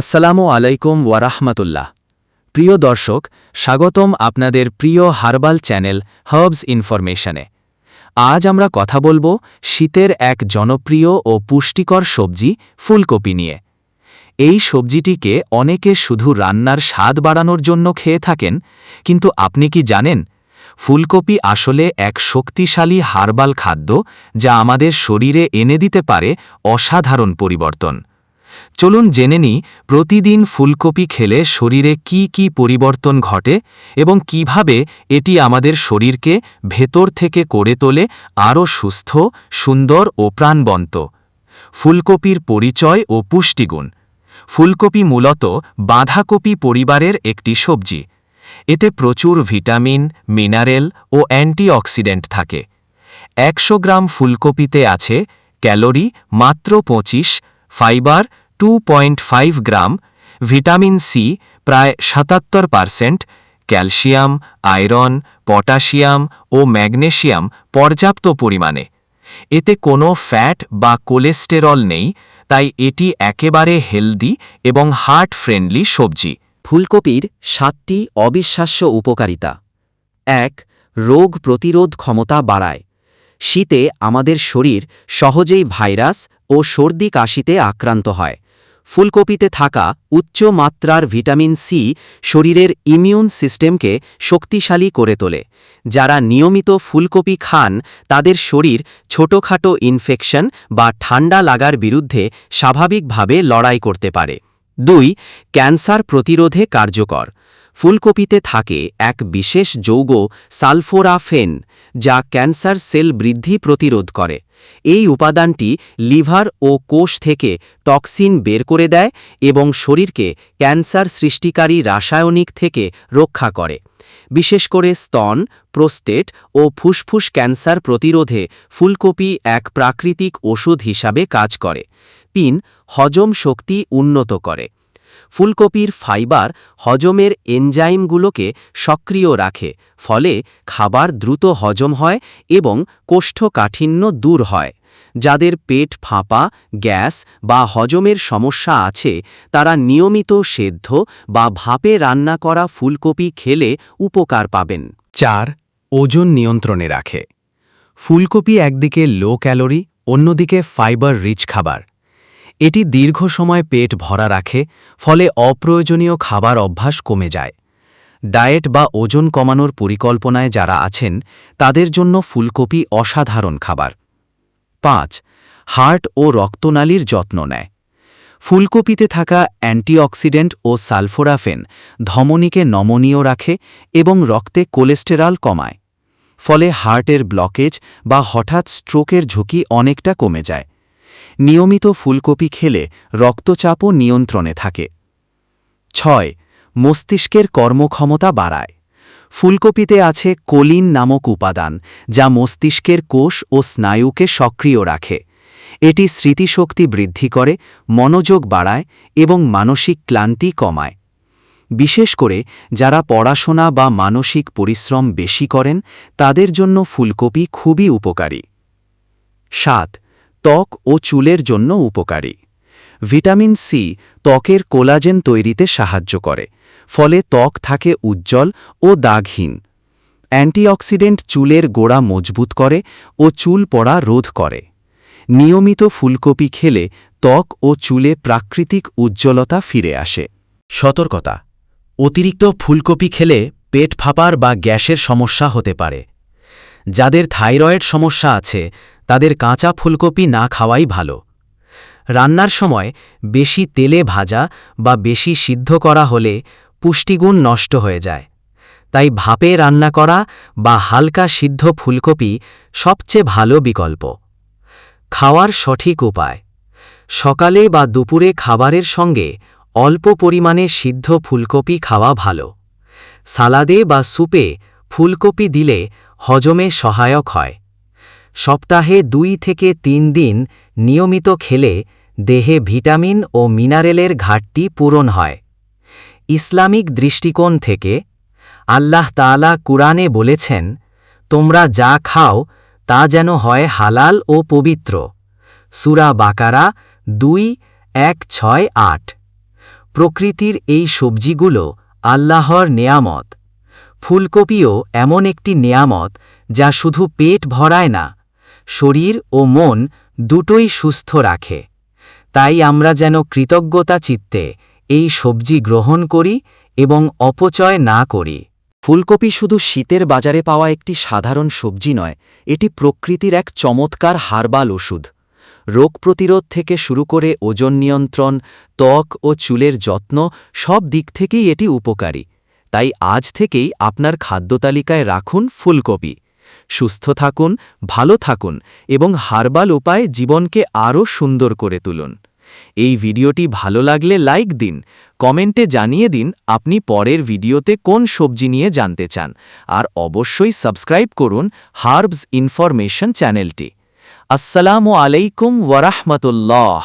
আসসালামু আলাইকুম ওয়ারাহমাতুল্লাহ প্রিয় দর্শক, স্বাগতম আপনাদের প্রিয় হার্বাল চ্যানেল হার্বস ইনফরমেশনে। আজ আমরা কথা বলব শীতের এক জনপ্রিয় ও পুষ্টিকর সবজি ফুলকপি নিয়ে। এই সবজিটিকে অনেকে শুধু রান্নার স্বাদ বাড়ানোর জন্য খেয়ে থাকেন, কিন্তু আপনি কি জানেন? ফুলকপি আসলে এক শক্তিশালী হার্বাল খাদ্য যা আমাদের শরীরে এনে দিতে পারে অসাধারণ পরিবর্তন। চলুন জেনে নিই, প্রতিদিন ফুলকপি খেলে শরীরে কি কি পরিবর্তন ঘটে এবং কীভাবে এটি আমাদের শরীরকে ভেতর থেকে করে তোলে, আরও সুস্থ, সুন্দর ও প্রাণবন্ত। ফুলকপির পরিচয় ও পুষ্টিগুণ। ফুলকপি মূলত বাঁধাকপি পরিবারের একটি সবজি। এতে প্রচুর ভিটামিন, মিনারেল ও অ্যান্টিঅক্সিডেন্ট থাকে। একশো গ্রাম ফুলকপিতে আছে ক্যালোরি মাত্র পঁচিশ, fibre two point five gram, vitamin C প্রায় সাতাত্তর পারসেন্ট ক্যালসিয়াম, আয়রন, পটাশিয়াম ও ম্যাগনেশিয়াম পর্যাপ্ত পরিমাণে। এতে কোনো ফ্যাট বা কোলেস্টেরল নেই, তাই এটি একেবারে হেলদি এবং হার্ট ফ্রেন্ডলি সবজি। ফুলকপির সাতটি অবিশ্বাস্য উপকারিতা। এক, রোগ প্রতিরোধ ক্ষমতা বাড়ায়। শীতে আমাদের শরীর সহজেই ভাইরাস ও সর্দি কাশিতে আক্রান্ত হয়। ফুলকপিতে থাকা উচ্চ মাত্রার ভিটামিন সি শরীরের ইমিউন সিস্টেমকে শক্তিশালী করে তোলে। যারা নিয়মিত ফুলকপি খান, তাদের শরীর ছোটখাটো ইনফেকশন বা ঠান্ডা লাগার বিরুদ্ধে স্বাভাবিকভাবে লড়াই করতে পারে। দুই, ক্যান্সার প্রতিরোধে কার্যকর। ফুলকপিতে থাকে এক বিশেষ যৌগ সালফোরাফেন, যা ক্যান্সার সেল বৃদ্ধি প্রতিরোধ করে। এই উপাদানটি লিভার ও কোষ থেকে টক্সিন বের করে দেয় এবং শরীরকে ক্যান্সার সৃষ্টিকারী রাসায়নিক থেকে রক্ষা করে। বিশেষ করে স্তন, প্রোস্টেট ও ফুসফুস ক্যান্সার প্রতিরোধে ফুলকপি এক প্রাকৃতিক ওষুধ হিসাবে কাজ করে। তিন, হজম শক্তি উন্নত করে। ফুলকপির ফাইবার হজমের এনজাইমগুলোকে সক্রিয় রাখে, ফলে খাবার দ্রুত হজম হয় এবং কোষ্ঠকাঠিন্য দূর হয়। যাদের পেট ফাঁপা, গ্যাস বা হজমের সমস্যা আছে, তারা নিয়মিত সেদ্ধ বা ভাপে রান্না করা ফুলকপি খেলে উপকার পাবেন। চার, ওজন নিয়ন্ত্রণে রাখে। ফুলকপি একদিকে লো ক্যালোরি, অন্যদিকে ফাইবার রিচ খাবার। এটি দীর্ঘ সময় পেট ভরা রাখে, ফলে অপ্রয়োজনীয় খাবার অভ্যাস কমে যায়। ডায়েট বা ওজন কমানোর পরিকল্পনায় যারা আছেন, তাদের জন্য ফুলকপি অসাধারণ খাবার। পাঁচ, হার্ট ও রক্তনালীর যত্ন নেয়। ফুলকপিতে থাকা অ্যান্টিঅক্সিডেন্ট ও সালফোরাফেন ধমনীকে নমনীয় রাখে এবং রক্তে কোলেস্টেরল কমায়। ফলে হার্টের ব্লকেজ বা হঠাৎ স্ট্রোকের ঝুঁকি অনেকটা কমে যায়। নিয়মিত ফুলকপি খেলে রক্তচাপও নিয়ন্ত্রণে থাকে। ছয়, মস্তিষ্কের কর্মক্ষমতা বাড়ায়। ফুলকপিতে আছে কোলিন নামক উপাদান, যা মস্তিষ্কের কোষ ও স্নায়ুকে সক্রিয় রাখে। এটি স্মৃতিশক্তি বৃদ্ধি করে, মনোযোগ বাড়ায় এবং মানসিক ক্লান্তি কমায়। বিশেষ করে, যারা পড়াশোনা বা মানসিক পরিশ্রম বেশি করেন, তাদের জন্য ফুলকপি খুবই উপকারী। সাত ত্বক ও চুলের জন্য উপকারী। ভিটামিন সি ত্বকের কোলাজেন তৈরিতে সাহায্য করে, ফলে ত্বক থাকে উজ্জ্বল ও দাগহীন। অ্যান্টিঅক্সিডেন্ট চুলের গোড়া মজবুত করে ও চুল পড়া রোধ করে। নিয়মিত ফুলকপি খেলে ত্বক ও চুলে প্রাকৃতিক উজ্জ্বলতা ফিরে আসে। সতর্কতা। অতিরিক্ত ফুলকপি খেলে পেট ফাঁপার বা গ্যাসের সমস্যা হতে পারে। যাদের থাইরয়েড সমস্যা আছে তাদের কাঁচা ফুলকপি না খাওয়াই ভালো। রান্নার সময় বেশি তেলে ভাজা বা বেশি সিদ্ধ করা হলে পুষ্টিগুণ নষ্ট হয়ে যায়। তাই ভাপে রান্না করা বা হালকা সিদ্ধ ফুলকপি সবচেয়ে ভালো বিকল্প। খাওয়ার সঠিক উপায়। সকালে বা দুপুরে খাবারের সঙ্গে অল্প পরিমাণে সিদ্ধ ফুলকপি খাওয়া ভালো। সালাদে বা স্যুপে ফুলকপি দিলে হজমে সহায়ক হয়। সপ্তাহে দুই থেকে তিন দিন নিয়মিত খেলে দেহে ভিটামিন ও মিনারেলের ঘাটতি পূরণ হয়। ইসলামিক দৃষ্টিকোণ থেকে আল্লাহ তাআলা কুরআনে বলেছেন, তোমরা যা খাও, তা যেন হয় হালাল ও পবিত্র। সুরা বাকারা দুই, এক, ছয়, আট। প্রকৃতির এই সবজিগুলো আল্লাহর নেয়ামত। ফুলকপিও এমন একটি নেয়ামত যা শুধু পেট ভরায় না শরীর ও মন দুটোই সুস্থ রাখে। তাই আমরা যেন কৃতজ্ঞতা চিত্তে এই সবজি গ্রহণ করি এবং অপচয় না করি। ফুলকপি শুধু শীতের বাজারে পাওয়া একটি সাধারণ সবজি নয়, এটি প্রকৃতির এক চমৎকার হারবাল ওষুধ। রোগ প্রতিরোধ থেকে শুরু করে ওজন নিয়ন্ত্রণ, ত্বক ও চুলের যত্ন সব দিক থেকেই এটি উপকারী। তাই আজ থেকেই আপনার খাদ্যতালিকায় রাখুন ফুলকপি। সুস্থ থাকুন, ভালো থাকুন এবং হার্বাল উপায়ে জীবনকে আরও সুন্দর করে তুলুন। এই ভিডিওটি ভালো লাগলে লাইক দিন, কমেন্টে জানিয়ে দিন আপনি পরের ভিডিওতে কোন সবজি নিয়ে জানতে চান আর অবশ্যই সাবস্ক্রাইব করুন হার্বস ইনফরমেশন চ্যানেলটি। আসসালামু আলাইকুম ওয়ারাহমতুল্লাহ